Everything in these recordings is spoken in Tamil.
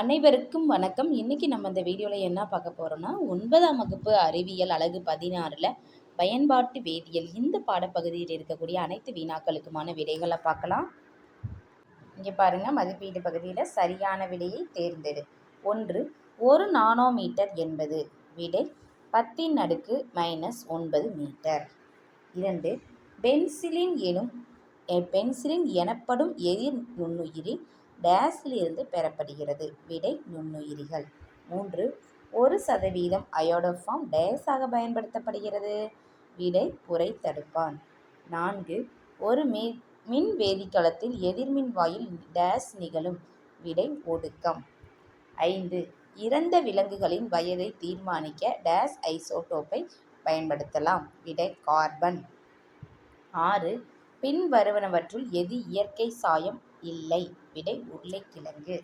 அனைவருக்கும் வணக்கம். இன்னைக்கு நம்ம இந்த வீடியோவில் என்ன பார்க்க போகிறோம்னா ஒன்பதாம் வகுப்பு அறிவியல் அழகு பதினாறில் பயன்பாட்டு வேதியியல் இந்த பாடப்பகுதியில் இருக்கக்கூடிய அனைத்து வினாக்களுக்குமான விடைகளை பார்க்கலாம். இங்கே பாருங்கள் மதிப்பீடு பகுதியில் சரியான விடையை தேர்ந்தெடு. ஒன்று ஒரு நானோமீட்டர் என்பது விடை பத்தின் அடுக்கு மைனஸ் ஒன்பது மீட்டர். இரண்டு பென்சிலின் எனும் பென்சிலின் எனப்படும் எதிர் நுண்ணுயிரி டேஸிலிருந்து பெறப்படுகிறது. விடை நுண்ணுயிரிகள். மூன்று. ஒரு சதவீதம் அயோடோஃபார்ம் டேஸாக பயன்படுத்தப்படுகிறது. விடை புரை தடுப்பான். நான்கு. ஒரு மீ மின் வேதிக்கலத்தில் எதிர்மின் வாயில் டேஸ் நிகழும். விடை ஒடுக்கம். ஐந்து. இறந்த விலங்குகளின் வயதை தீர்மானிக்க டேஸ் ஐசோடோப்பை பயன்படுத்தலாம். விடை கார்பன். ஆறு. பின்வருவனவற்றுள் எது இயற்கை சாயம் இல்லை. விடை உருளைக்கிழங்கு.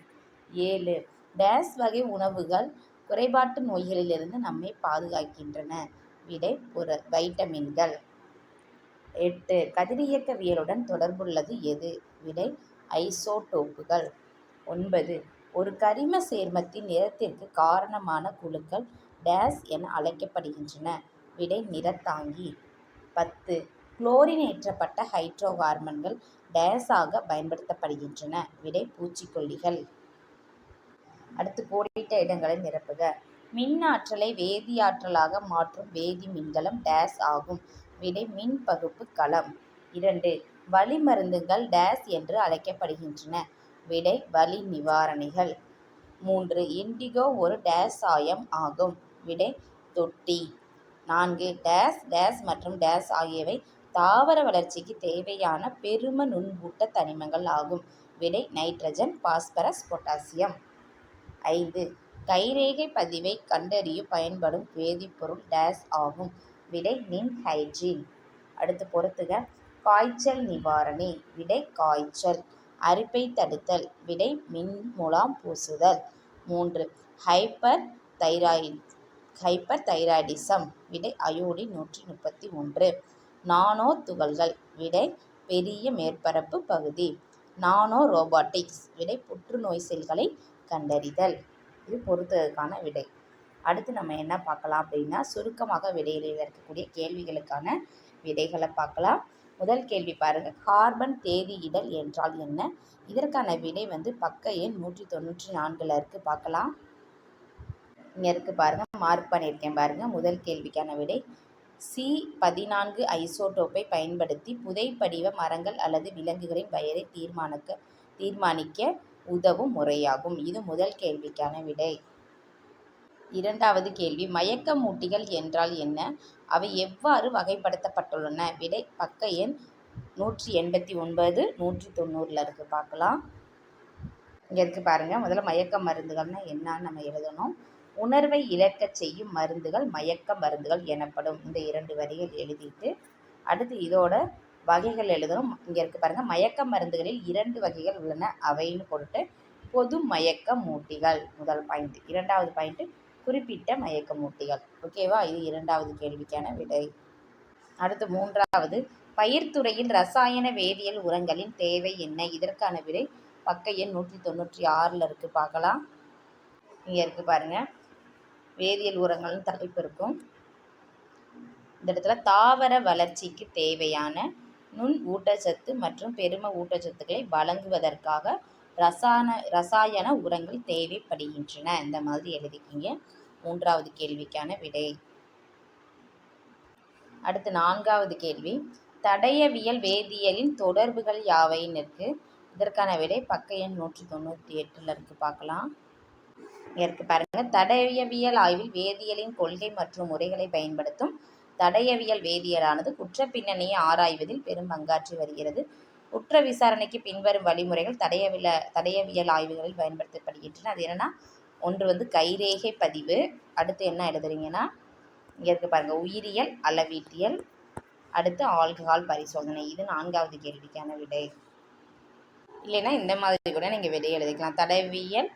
ஏழு. டேஸ் வகை உணவுகள் குறைபாட்டு நோய்களிலிருந்து நம்மை பாதுகாக்கின்றன. விடை புற வைட்டமின்கள். எட்டு. கதிரியக்கவியலுடன் தொடர்புள்ளது எது? விடை ஐசோடோப்புகள். ஒன்பது. ஒரு கரிம சேர்மத்தின் நிறத்திற்கு காரணமான குழுக்கள் டேஸ் என அழைக்கப்படுகின்றன. விடை நிறத்தாங்கி. பத்து. குளோரினேற்றப்பட்ட ஹைட்ரோ கார்பன்கள் டேஸாக பயன்படுத்தப்படுகின்றன. விடை பூச்சிக்கொல்லிகள். அடுத்து கோடிட்ட இடங்களை நிரப்புக. மின்னாற்றலை வேதியாற்றலாக மாற்றும் வேதி மின்கலம் டேஸ் ஆகும். விடை மின் பகுப்பு களம். இரண்டு வலிமருந்துகள் டேஸ் என்று அழைக்கப்படுகின்றன. விடை வலி நிவாரணிகள். மூன்று இண்டிகோ ஒரு டேஸ் சாயம் ஆகும். விடை தொட்டி. நான்கு டேஸ் டேஸ் மற்றும் டேஸ் ஆகியவை தாவர வளர்ச்சிக்கு தேவையான பெரும நுண்பூட்ட தனிமங்கள் ஆகும். விடை நைட்ரஜன் பாஸ்பரஸ் பொட்டாசியம். ஐந்து. கைரேகை பதிவை கண்டறிய பயன்படும் வேதிப்பொருள் டேஸ் ஆகும். விடை நின் ஹைஜீன். அடுத்து பொறுத்துக. காய்ச்சல் நிவாரணி. விடை காய்ச்சல். அரிப்பை தடுத்தல். விடை மின் முலாம் பூசுதல். மூன்று. Hyper thyroid. Hyper thyroidism. விடை அயோடின் நூற்றி முப்பத்தி ஒன்று. நானோ துகள்கள் விடை பெரிய மேற்பரப்பு பகுதி. நானோ ரோபாட்டிக்ஸ் விடை புற்றுநோய் செல்களை கண்டறிதல். இது பொறுத்ததுக்கான விடை. அடுத்து நம்ம என்ன பார்க்கலாம் அப்படின்னா சுருக்கமாக விடையில இருக்கக்கூடிய கேள்விகளுக்கான விடைகளை பார்க்கலாம். முதல் கேள்வி பாருங்கள் கார்பன் தேதியிடல் என்றால் என்ன? இதற்கான விடை வந்து பக்க எண் நூற்றி தொண்ணூற்றி நான்கில் இருக்குது பார்க்கலாம். இங்கே இருக்குது பாருங்கள் மார்க் பண்ணியிருக்கேன் பாருங்கள் முதல் கேள்விக்கான விடை சி பதினான்கு ஐசோடோப்பை பயன்படுத்தி புதைப்படிவ மரங்கள் அல்லது விலங்குகளின் பெயரை தீர்மானிக்க தீர்மானிக்க உதவும் முறையாகும். இது முதல் கேள்விக்கான விடை. இரண்டாவது கேள்வி மயக்கமூட்டிகள் என்றால் என்ன? அவை எவ்வாறு வகைப்படுத்தப்பட்டுள்ளன? விடை பக்க எண் நூற்றி எண்பத்தி ஒன்பது நூற்றி தொண்ணூறில் இருக்குது பார்க்கலாம். இங்கே இருக்குது பாருங்கள் முதல்ல மயக்க மருந்துகள்னா என்னன்னு நம்ம எழுதணும். உணர்வை இழக்கச் செய்யும் மருந்துகள் மயக்க மருந்துகள் எனப்படும் இந்த இரண்டு வரிகள் எழுதிட்டு அடுத்து இதோட வகைகள் எழுதணும். இங்கே இருக்குது பாருங்கள் மயக்க மருந்துகளில் இரண்டு வகைகள் உள்ளன. அவைன்னு போட்டுட்டு பொது மயக்க மூட்டிகள். முதல் பாயிண்ட் இரண்டாவது பாயிண்ட்டு குறிப்பிட்ட மயக்க மூட்டிகள். ஓகேவா இது இரண்டாவது கேள்விக்கான விடை. அடுத்து மூன்றாவது. பயிர்த்துறையில் ரசாயன வேதியியல் உரங்களின் தேவை என்ன? இதற்கான விடை பக்க எண் நூற்றி தொண்ணூற்றி ஆறில் இருக்குது பார்க்கலாம். இங்கே இருக்குது பாருங்கள் வேதியியல் உரங்கள்னு தலைப்பு இருக்கும். இந்த இடத்துல தாவர வளர்ச்சிக்கு தேவையான நுண் ஊட்டச்சத்து மற்றும் பெரும ஊட்டச்சத்துக்களை வழங்குவதற்காக ரசாயன ரசாயன உரங்கள் தேவைப்படுகின்றன. இந்த மாதிரி எழுதிக்கிங்க. மூன்றாவது கேள்விக்கான விடை. அடுத்து நான்காவது கேள்வி. தடயவியல் வேதியியலின் தொடர்புகள் யாவைன்னு இருக்கு இதற்கான விடை பக்க எண் நூற்றி தொண்ணூற்றி எட்டில் இருக்கு. பார்க்கலாம். இருக்கு பாருங்க. தடயவியல் ஆய்வில் வேதியியலின் கொள்கை மற்றும் முறைகளை பயன்படுத்தும் தடயவியல் வேதியியலானது குற்ற பின்னணியை ஆராய்வதில் பெரும் பங்காற்றி வருகிறது. குற்ற விசாரணைக்கு பின்வரும் வழிமுறைகள் தடயவில தடயவியல் ஆய்வுகளில் பயன்படுத்தப்படுகின்றன. அது என்னன்னா ஒன்று வந்து கைரேகை பதிவு அடுத்து என்ன எழுதுறீங்கன்னா இங்கே இருக்க பாருங்க உயிரியல் அளவீட்டியல் அடுத்து ஆல்கஹால் பரிசோதனை. இது நான்காவது கேள்விக்கான விடை. இல்லைன்னா இந்த மாதிரி கூட நீங்கள் விடை எழுதிக்கலாம். தடவியல்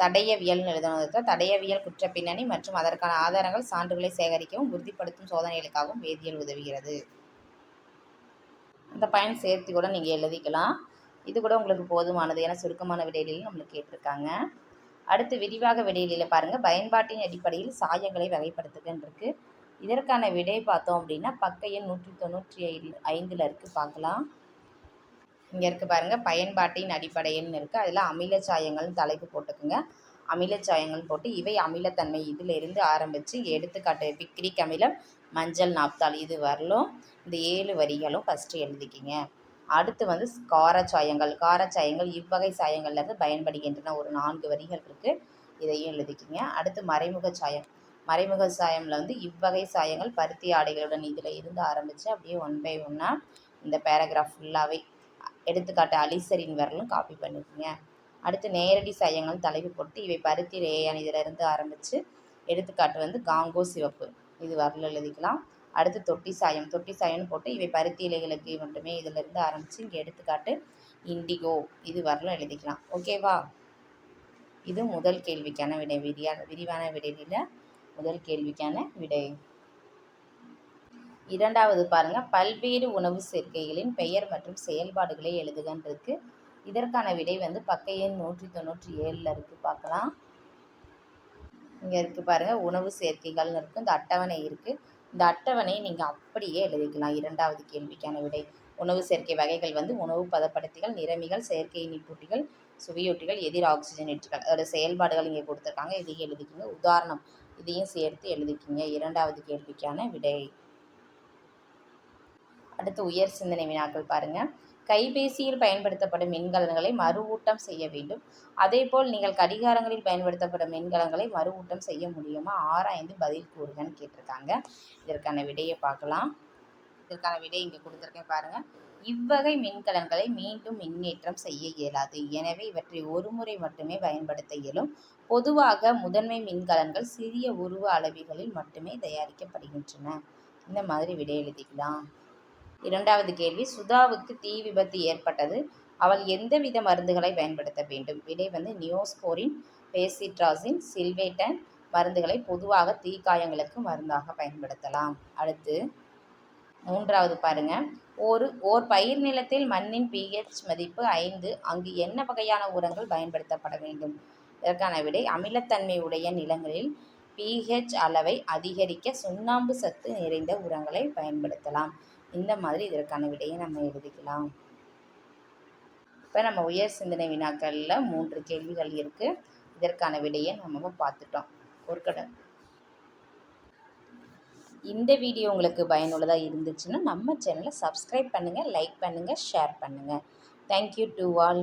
தடயவியல்னு எழுதணும். தடயவியல் குற்ற பின்னணி மற்றும் அதற்கான ஆதாரங்கள் சான்றுகளை சேகரிக்கவும் உறுதிப்படுத்தும் சோதனைகளுக்காகவும் வேதியியல் உதவுகிறது. இந்த பயன் சேர்த்து கூட நீங்கள் எழுதிக்கலாம். இது கூட உங்களுக்கு போதுமானது. ஏன்னா சுருக்கமான விடையிலையும் நம்மளுக்கு கேட்டிருக்காங்க. அடுத்து விரிவாக விடையில பாருங்கள் பயன்பாட்டின் அடிப்படையில் சாயங்களை வகைப்படுத்துகின்றிருக்கு. இதற்கான விடை பார்த்தோம் அப்படின்னா பக்க எண் நூற்றி தொண்ணூற்றி ஐந்து ஐந்தில் இருக்குது பார்க்கலாம். இங்கே இருக்குது பாருங்கள் பயன்பாட்டின் அடிப்படையில்னு இருக்குது அதில் அமில சாயங்கள்னு தலைப்பு போட்டுக்குங்க. அமில சாயங்கள் போட்டு இவை அமிலத்தன்மை இதிலிருந்து ஆரம்பித்து எடுத்துக்காட்டு பிக்ரிக் அமிலம் மஞ்சள் நாப்தால் இது வரலும் இந்த ஏழு வரிகளும் ஃபஸ்ட்டு எழுதிக்கிங்க. அடுத்து வந்து காரச்சாயங்கள் காரச்சாயங்கள் இவ்வகை சாயங்கள்லேருந்து பயன்படுகின்றன. ஒரு நான்கு வரிகள் இருக்குது இதையும் எழுதிக்கிங்க. அடுத்து மறைமுக சாயம். மறைமுக சாயமில் வந்து இவ்வகை சாயங்கள் பருத்தி ஆடைகளுடன் இதில் இருந்து ஆரம்பித்து அப்படியே ஒன் பை ஒன்னாக இந்த பேராகிராஃப் ஃபுல்லாகவே எடுத்துக்காட்டு அலிசரின் வரலும் காப்பி பண்ணிக்கோங்க. அடுத்து நேரடி சாயங்கள் தலைப்பு போட்டு இவை பருத்தி ரேயான் இதிலிருந்து ஆரம்பித்து எடுத்துக்காட்டு வந்து காங்கோ சிவப்பு. இது வரல எழுதிக்கலாம். அடுத்து தொட்டி சாயம். தொட்டி சாயம்னு போட்டு இவை பருத்தி இலைகளுக்கு மட்டுமே இதிலிருந்து ஆரம்பித்து இங்கே எடுத்துக்காட்டு இண்டிகோ இது வரலும் எழுதிக்கலாம். ஓகேவா இது முதல் கேள்விக்கான விடை. விரியா விரிவான விடையில் முதல் கேள்விக்கான விடை. இரண்டாவது பாருங்கள் பல்வேறு உணவு சேர்க்கைகளின் பெயர் மற்றும் செயல்பாடுகளை எழுதுகன்றிருக்கு. இதற்கான விடை வந்து பக்க எண் நூற்றி தொண்ணூற்றி ஏழில் இருக்குது பார்க்கலாம். இங்கே இருக்குது பாருங்கள் உணவு சேர்க்கைகள்னு இருக்குது இந்த அட்டவணை இருக்குது இந்த அட்டவணையை நீங்கள் அப்படியே எழுதிக்கலாம் இரண்டாவது கேள்விக்கான விடை. உணவு சேர்க்கை வகைகள் வந்து உணவு பதப்படுத்திகள் நிறமிகள் செயற்கை இனிப்பூட்டிகள் சுவையொட்டிகள் எதிர் ஆக்சிஜனேற்றுகள் அதோட செயல்பாடுகள் இங்கே கொடுத்துருக்காங்க இதையும் எழுதிக்கிங்க. உதாரணம் இதையும் சேர்த்து எழுதிக்கிங்க இரண்டாவது கேள்விக்கான விடை. அடுத்து உயர் சிந்தனை வினாக்கள் பாருங்கள் கைபேசியில் பயன்படுத்தப்படும் மின்கலன்களை மறுவூட்டம் செய்ய வேண்டும். அதேபோல் நீங்கள் கடிகாரங்களில் பயன்படுத்தப்படும் மின்கலன்களை மறுவூட்டம் செய்ய முடியுமா? ஆராய்ந்து பதில் கூறுங்கன்னு கேட்டிருக்காங்க. இதற்கான விடையை பார்க்கலாம். இதற்கான விடை இங்கே கொடுத்துருக்கேன் பாருங்கள் இவ்வகை மின்கலன்களை மீண்டும் மின்னேற்றம் செய்ய இயலாது. எனவே இவற்றை ஒரு முறை மட்டுமே பயன்படுத்த இயலும். பொதுவாக முதன்மை மின்கலன்கள் சிறிய உருவ அளவிகளில் மட்டுமே தயாரிக்கப்படுகின்றன. இந்த மாதிரி விடை எழுதிக்கலாம். இரண்டாவது கேள்வி சுதாவுக்கு தீ விபத்து ஏற்பட்டது. அவள் எந்தவித மருந்துகளை பயன்படுத்த வேண்டும்? விடை வந்து நியோஸ்போரின் பேசிட்ராசின் சில்வேட்டன் மருந்துகளை பொதுவாக தீக்காயங்களுக்கு மருந்தாக பயன்படுத்தலாம். அடுத்து மூன்றாவது பாருங்க. ஒரு ஓர் பயிர் நிலத்தில் மண்ணின் பிஹெச் மதிப்பு ஐந்து. அங்கு என்ன வகையான உரங்கள் பயன்படுத்தப்பட வேண்டும்? இதற்கான விடை அமிலத்தன்மை உடைய நிலங்களில் பிஹெச் அளவை அதிகரிக்க சுண்ணாம்பு சத்து நிறைந்த உரங்களை பயன்படுத்தலாம். இந்த மாதிரி இதற்கான விடையை நம்ம எழுதிக்கலாம். இப்போ நம்ம உயர் சிந்தனை வினாக்களில் மூன்று கேள்விகள் இருக்குது இதற்கான விடையை நம்ம பார்த்துட்டோம். ஒரு கடை இந்த வீடியோ உங்களுக்கு பயனுள்ளதாக இருந்துச்சுன்னா நம்ம சேனலை சப்ஸ்கிரைப் பண்ணுங்கள் லைக் பண்ணுங்கள் ஷேர் பண்ணுங்கள் தேங்க்யூ டு ஆல்